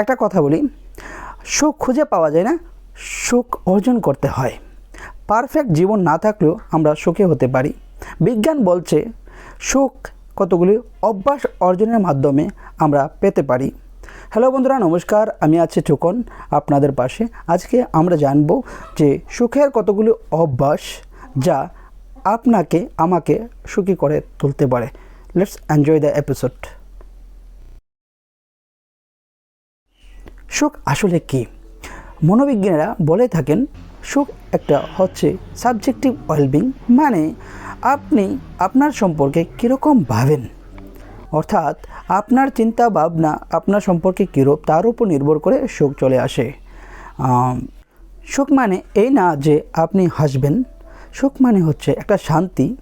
একটা কথা বলি সুখ খুঁজে পাওয়া যায় না সুখ অর্জন করতে হয়। পারফেক্ট জীবন না থাকলেও আমরা সুখে হতে পারি। বিজ্ঞান বলছে সুখ কতগুলি অভ্যাস অর্জনের মাধ্যমে আমরা পেতে পারি। হ্যালো বন্ধুরা, নমস্কার, আমি আছি চুকন আপনাদের পাশে। আজকে আমরা জানব যে সুখের কতগুলি অভ্যাস যা আপনাকে, আমাকে সুখী করে তুলতে পারে। লেটস এনজয় দ্য এপিসোড সুখ আসলে কি? মনোবিজ্ঞানীরা বলে থাকেন, সুখ একটা হচ্ছে সাবজেক্টিভ ওয়েলবিং মানে আপনি আপনার সম্পর্কে কীরকম ভাবেন। অর্থাৎ আপনার চিন্তা ভাবনা আপনার সম্পর্কে কীরূপ তার উপর নির্ভর করে সুখ চলে আসে। সুখ মানে এই না যে আপনি হাসবেন। সুখ মানে হচ্ছে একটা শান্তি,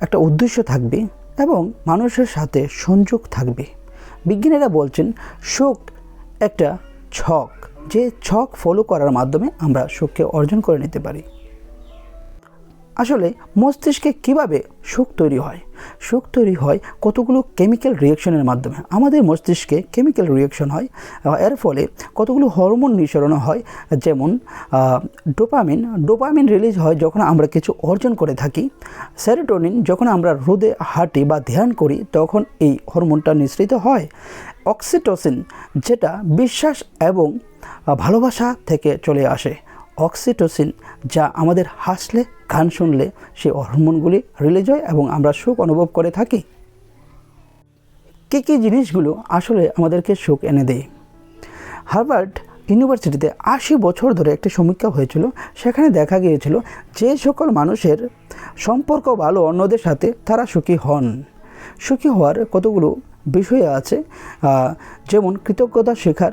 একটা উদ্দেশ্য থাকবে এবং মানুষের সাথে সংযোগ থাকবে। বিজ্ঞানীরা বলছেন, সুখ একটা ছক যে ছক ফলো করার মাধ্যমে আমরা সুখকে অর্জন করে নিতে পারি। আসলে মস্তিষ্কে কীভাবে সুখ তৈরি হয়? সুখ তৈরি হয় কতগুলো কেমিক্যাল রিয়াকশনের মাধ্যমে? আমাদের মস্তিষ্কে কেমিক্যাল রিয়াকশন হয় এর ফলে কতগুলো হরমোন নিঃসরণ হয়, যেমন ডোপামিন ডোপামিন রিলিজ হয় যখন আমরা কিছু অর্জন করে থাকি। সেরোটোনিন যখন আমরা রোদে হাঁটি বা ধ্যান করি তখন এই হরমোনটা নিঃসৃত হয়। অক্সিটোসিন যেটা বিশ্বাস এবং ভালোবাসা থেকে চলে আসে। অক্সিটোসিন যা আমাদের হাসলে, গান শুনলে সেই হরমোনগুলি রিলিজ হয় এবং আমরা সুখ অনুভব করে থাকি। কী কী জিনিসগুলো আসলে আমাদেরকে সুখ এনে দেয়? হার্ভার্ড ইউনিভার্সিটিতে আশি বছর ধরে একটি সমীক্ষা হয়েছিল, সেখানে দেখা গিয়েছিল যে সকল মানুষের সম্পর্ক ভালো, অন্যদের সাথে তারা সুখী হন। সুখী হওয়ার কতগুলো বিষয় আছে? যেমন কৃতজ্ঞতা শেখার,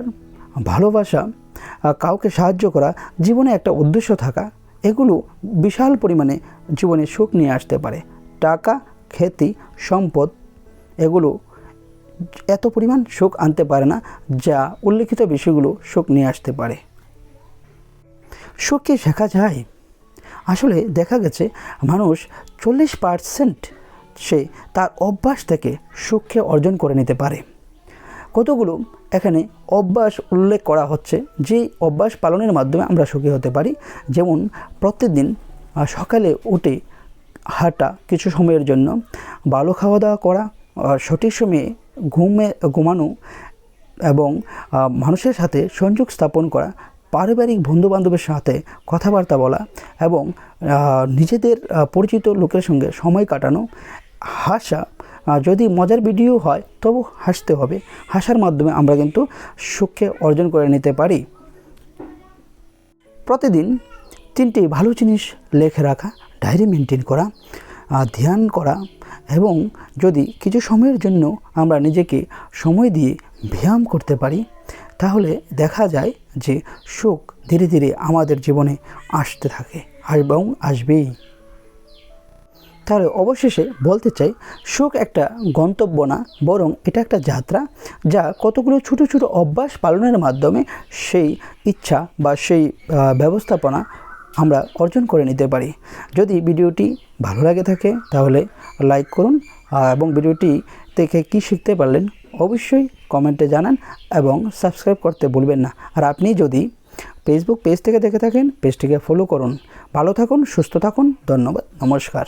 ভালোবাসা কাউকে সাহায্য করা, জীবনে একটা উদ্দেশ্য থাকা, এগুলো বিশাল পরিমাণে জীবনে সুখ নিয়ে আসতে পারে। টাকা, খ্যাতি, সম্পদ, এগুলো এত পরিমাণ সুখ আনতে পারে না, যা উল্লেখিত বিষয়গুলো সুখ নিয়ে আসতে পারে। সুখকে শেখা যায়। আসলে দেখা গেছে, মানুষ চল্লিশ পার্সেন্ট সে তার অভ্যাস থেকে সুখকে অর্জন করে নিতে পারে। কতগুলো এখানে অভ্যাস উল্লেখ করা হচ্ছে, যেই অভ্যাস পালনের মাধ্যমে আমরা সুখী হতে পারি? যেমন, প্রত্যেকদিন সকালে উঠে হাঁটা কিছু সময়ের জন্য, ভালো খাওয়া দাওয়া করা সঠিক সময়ে ঘুমে, ঘুমানো এবং মানুষের সাথে সংযোগ স্থাপন করা, পারিবারিক বন্ধুবান্ধবের সাথে কথাবার্তা বলা এবং নিজেদের পরিচিত লোকের সঙ্গে সময় কাটানো, হাসা যদি মজার ভিডিও হয়, তবু হাসতে হবে। হাসার মাধ্যমে আমরা কিন্তু সুখকে অর্জন করে নিতে পারি। প্রতিদিন তিনটি ভালো জিনিস লেখে রাখা, ডায়েরি মেনটেন করা ধ্যান করা এবং যদি কিছু সময়ের জন্য আমরা নিজেকে সময় দিয়ে ব্যায়াম করতে পারি, তাহলে দেখা যায় যে সুখ ধীরে ধীরে আমাদের জীবনে আসতে থাকে এবং আসবেই। তাহলে অবশেষে বলতে চাই সুখ একটা গন্তব্য না, বরং এটা একটা যাত্রা যা কতগুলো ছোটো ছোটো অভ্যাস পালনের মাধ্যমে সেই ইচ্ছা বা সেই ব্যবস্থাপনা আমরা অর্জন করে নিতে পারি। যদি ভিডিওটি ভালো লাগে থাকে, তাহলে লাইক করুন এবং ভিডিওটি থেকে কী শিখতে পারলেন অবশ্যই কমেন্টে জানান এবং সাবস্ক্রাইব করতে ভুলবেন না। আর আপনি যদি ফেসবুক পেজ থেকে দেখে থাকেন পেজটিকে ফলো করুন। ভালো থাকুন, সুস্থ থাকুন, ধন্যবাদ, নমস্কার।